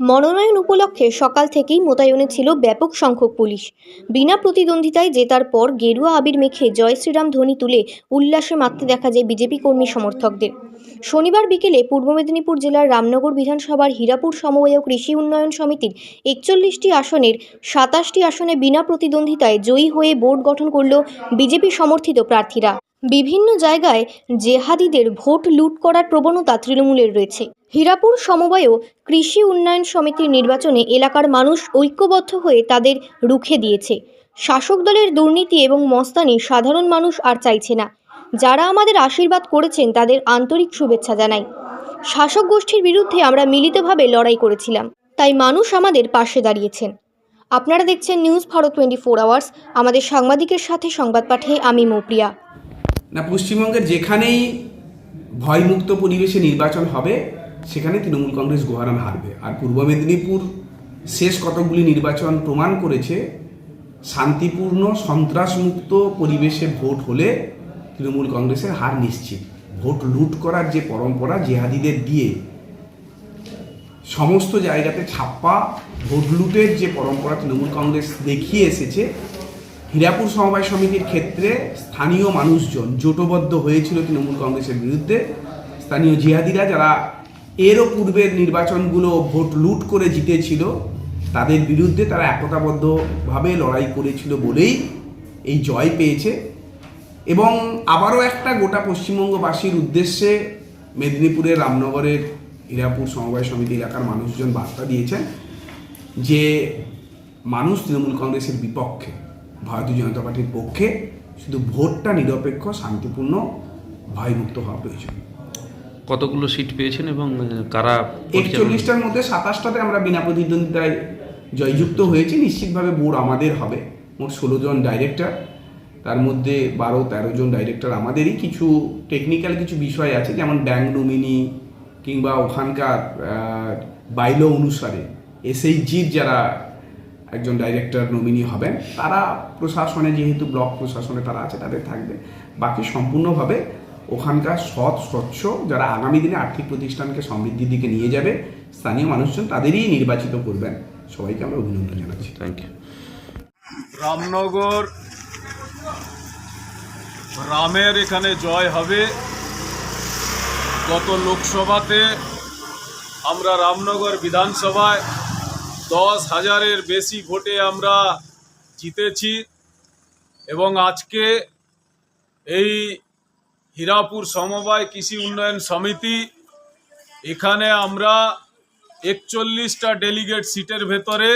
মনোনয়ন উপলক্ষে সকাল থেকেই মোতায়েনে ছিল ব্যাপক সংখ্যক পুলিশ। বিনা প্রতিদ্বন্দ্বিতায় জেতার পর গেরুয়া আবির মেখে জয় শ্রীরাম ধ্বনি তুলে উল্লাসে মাততে দেখা যায় বিজেপি কর্মী সমর্থকদের। শনিবার বিকেলে পূর্ব মেদিনীপুর জেলার রামনগর বিধানসভার হীরাপুর সমবায় কৃষি উন্নয়ন সমিতির একচল্লিশটি আসনের সাতাশটি আসনে বিনা প্রতিদ্বন্দ্বিতায় জয়ী হয়ে বোর্ড গঠন করল বিজেপি সমর্থিত প্রার্থীরা। বিভিন্ন জায়গায় জেহাদিদের ভোট লুট করার প্রবণতা তৃণমূলের রয়েছে। হীরাপুর সমবায়ও কৃষি উন্নয়ন সমিতির নির্বাচনে এলাকার মানুষ ঐক্যবদ্ধ হয়ে তাদের রুখে দিয়েছে। শাসক দলের দুর্নীতি এবং মস্তানি সাধারণ মানুষ আর চাইছে না। যারা আমাদের আশীর্বাদ করেছেন তাদের আন্তরিক শুভেচ্ছা জানাই। শাসক গোষ্ঠীর বিরুদ্ধে আমরা মিলিতভাবে লড়াই করেছিলাম। তাই মানুষ আমাদের পাশে দাঁড়িয়েছেন। আপনারা দেখছেন news Bharat twenty four hours. আমাদের সাংবাদিকের সাথে সংবাদ পাঠে আমি মৌপ্রিয়া। না, পশ্চিমবঙ্গের যেখানেই ভয়মুক্ত পরিবেশে নির্বাচন হবে সেখানে তৃণমূল কংগ্রেস গোহারান হারবে। আর পূর্ব মেদিনীপুর শেষ কতগুলি নির্বাচন প্রমাণ করেছে, শান্তিপূর্ণ, সন্ত্রাসমুক্ত পরিবেশে ভোট হলে তৃণমূল কংগ্রেসের হার নিশ্চিত। ভোট লুট করার যে পরম্পরা জেহাদিদের দিয়ে, সমস্ত জায়গাতে ছাপ্পা ভোট লুটের যে পরম্পরা তৃণমূল কংগ্রেস দেখিয়ে এসেছে, হীরাপুর সমবায় সমিতির ক্ষেত্রে স্থানীয় মানুষজন জোটবদ্ধ হয়েছিল তৃণমূল কংগ্রেসের বিরুদ্ধে। স্থানীয় জিহাদিরা যারা এরও পূর্বের নির্বাচনগুলো ভোট লুট করে জিতেছিল, তাদের বিরুদ্ধে তারা একতাবদ্ধভাবে লড়াই করেছিল বলেই এই জয় পেয়েছে। এবং আবারও একটা গোটা পশ্চিমবঙ্গবাসীর উদ্দেশ্যে মেদিনীপুরের রামনগরের হীরাপুর সমবায় সমিতি এলাকার মানুষজন বার্তা দিয়েছেন যে মানুষ তৃণমূল কংগ্রেসের বিপক্ষে, ভারতীয় জনতা পার্টির পক্ষে শুধু ভোটটা নিরপেক্ষ, শান্তিপূর্ণ, ভয়মুক্ত হওয়া প্রয়োজন। কতগুলো সিট পেয়েছেন এবং কারা একচল্লিশটার মধ্যে সাতাশটাতে আমরা বিনা প্রতিদ্বন্দ্বিতায় জয়যুক্ত হয়েছি। নিশ্চিতভাবে বোর্ড আমাদের হবে। মোট ষোলো জন ডাইরেক্টর তার মধ্যে বারো, তেরো জন ডাইরেক্টর আমাদেরই। কিছু টেকনিক্যাল কিছু বিষয় আছে, যেমন ব্যাংক নমিনি কিংবা ওখানকার বাইলো অনুসারে এসএইচজির যারা একজন ডাইরেক্টর নমিনি হবেন, তারা প্রশাসনে, যেহেতু ব্লক প্রশাসনে তারা আছে, তাদের থাকবে। বাকি সম্পূর্ণভাবে ওখানকার সৎ স্বচ্ছ যারা আগামী দিনে আর্থিক প্রতিষ্ঠানকে সমৃদ্ধির দিকে নিয়ে যাবে স্থানীয় মানুষজন তাদেরই নির্বাচিত করবেন। সবাইকে আমরা অভিনন্দন জানাচ্ছি। থ্যাংক ইউ রামনগর রামের এখানে জয় হবে। গত লোকসভাতে আমরা রামনগর বিধানসভায় দশ হাজারের বেশি ভোটে আমরা জিতেছি এবং আজকে এই হীরাপুর সমবায় কৃষি উন্নয়ন সমিতি, এখানে আমরা একচল্লিশটা ডেলিগেট সিটের ভেতরে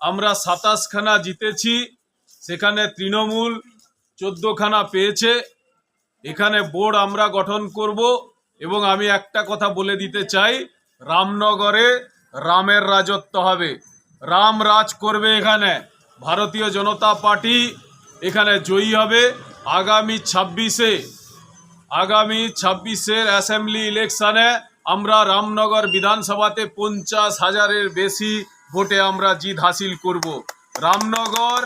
আমরা সাতাশখানা জিতেছি, সেখানে তৃণমূল চোদ্দোখানা পেয়েছে। এখানে বোর্ড আমরা গঠন করব এবং আমি একটা কথা বলে দিতে চাই, রামনগরে রামের রাজত্ব হবে। রাম রাজ করবে এখানে, ভারতীয় জনতা পার্টি এখানে জয়ী হবে। আগামী ছাব্বিশে আগামী ছাব্বিশের অ্যাসেম্বলি ইলেকশনে আমরা রামনগর বিধানসভাতে পঞ্চাশ হাজারের বেশি ভোটে আমরা জিত হাসিল করব। রামনগর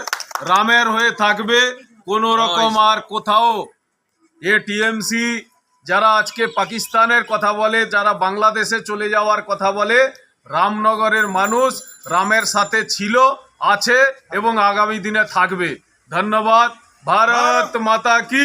রামের হয়ে থাকবে কোনো রকম আর কোথাও। এ টিএমসি যারা আজকে পাকিস্তানের কথা বলে যারা বাংলাদেশে চলে যাওয়ার কথা বলে রামনগরের মানুষ রামের সাথে ছিল আছে এবং আগামী দিনে থাকবে। ধন্যবাদ। ভারত। মাতা কি